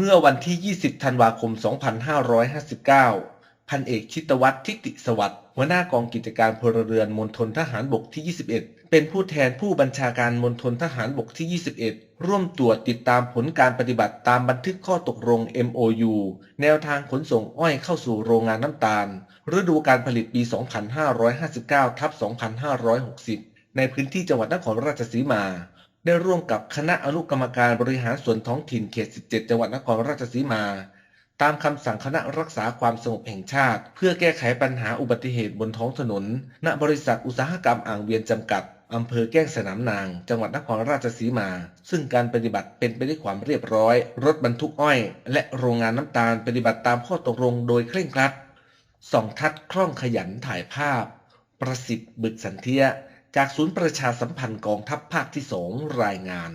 เมื่อวันที่ 20 ธันวาคม 2559 พันเอกชิตวัฒน์ทิติสวัสดิ์หัวหน้ากองกิจการพลเรือนมณฑลทหารบกที่ 21 เป็นผู้แทนผู้บัญชาการมณฑลทหารบกที่ 21 ร่วมตรวจติดตามผลการปฏิบัติตามบันทึกข้อตกลง MOU แนวทางขนส่งอ้อยเข้าสู่โรงงานน้ำตาล ฤดูการผลิตปี 2559ทับ2560 ในพื้นที่จังหวัดนครราชสีมา ได้ร่วมกับคณะอนุกรรมการบริหารส่วนท้องถิ่นเขต 17 จังหวัดนครราชสีมา ตามคำสั่งคณะรักษาความสงบแห่งชาติ เพื่อแก้ไขปัญหาอุบัติเหตุบนท้องถนน ณ บริษัทอุตสาหกรรมอ่างเวียนจำกัดอำเภอแก้งสนามนาง จังหวัดนครราชสีมา ซึ่งการปฏิบัติเป็นไปด้วยความเรียบร้อย รถบรรทุกอ้อย และโรงงานน้ำตาลปฏิบัติตามข้อตกลงโดยเคร่งครัดส่องทัดคล่องขยันถ่ายภาพ ประสิทธิ์บึกสันเทีย จากศูนย์ประชาสัมพันธ์กองทัพภาคที่สองรายงาน